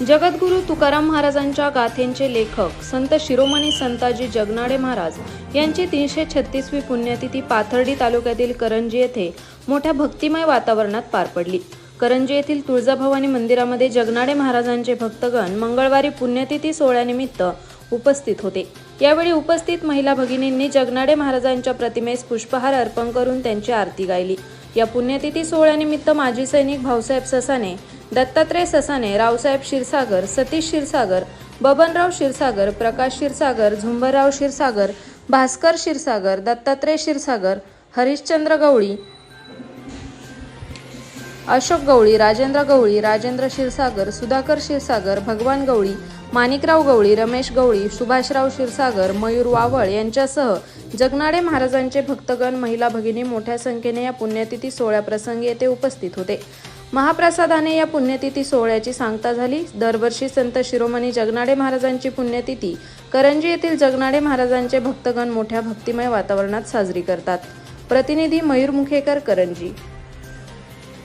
जगद्गुरू तुकाराम महाराजांच्या गाथेंचे लेखक संत शिरोमणी संताजी जगनाडे महाराज यांची तीनशे छत्तीसवी पुण्यतिथी पाथर्डी तालुक्यातील करंजी येथे मोठ्या भक्तिमय वातावरणात पार पडली. करंजी येथील तुळजाभवानी मंदिरामध्ये जगनाडे महाराजांचे भक्तगण मंगळवारी पुण्यतिथी सोहळ्यानिमित्त उपस्थित होते. यावेळी उपस्थित महिला भगिनींनी जगनाडे महाराजांच्या प्रतिमेस पुष्पहार अर्पण करून त्यांची आरती गायली. या पुण्यतिथी सोहळ्यानिमित्त माजी सैनिक भाऊसाहेब ससाने दत्तात्रय ससाने रावसाहेब क्षीरसागर सतीश क्षीरसागर बबनराव क्षीरसागर प्रकाश क्षीरसागर झुंबरराव क्षीरसागर भास्कर क्षीरसागर दत्तात्रय क्षीरसागर हरिश्चंद्र गवळी अशोक गवळी राजेंद्र गवळी राजेंद्र क्षीरसागर सुधाकर क्षीरसागर भगवान गवळी माणिकराव गवळी रमेश गवळी सुभाषराव क्षीरसागर मयूर वावळ यांच्यासह जगनाडे महाराजांचे भक्तगण महिला भगिनी मोठ्या संख्येने या पुण्यतिथी सोहळ्याप्रसंगी येथे उपस्थित होते. महाप्रसादाने या पुण्यतिथी सोहळ्याची सांगता झाली. दरवर्षी संत शिरोमणी जगनाडे महाराजांची पुण्यतिथी करंजी येथील जगनाडे महाराजांचे भक्तगण मोठ्या भक्तिमय वातावरणात साजरी करतात. प्रतिनिधी मयूर मुखेकर करंजी.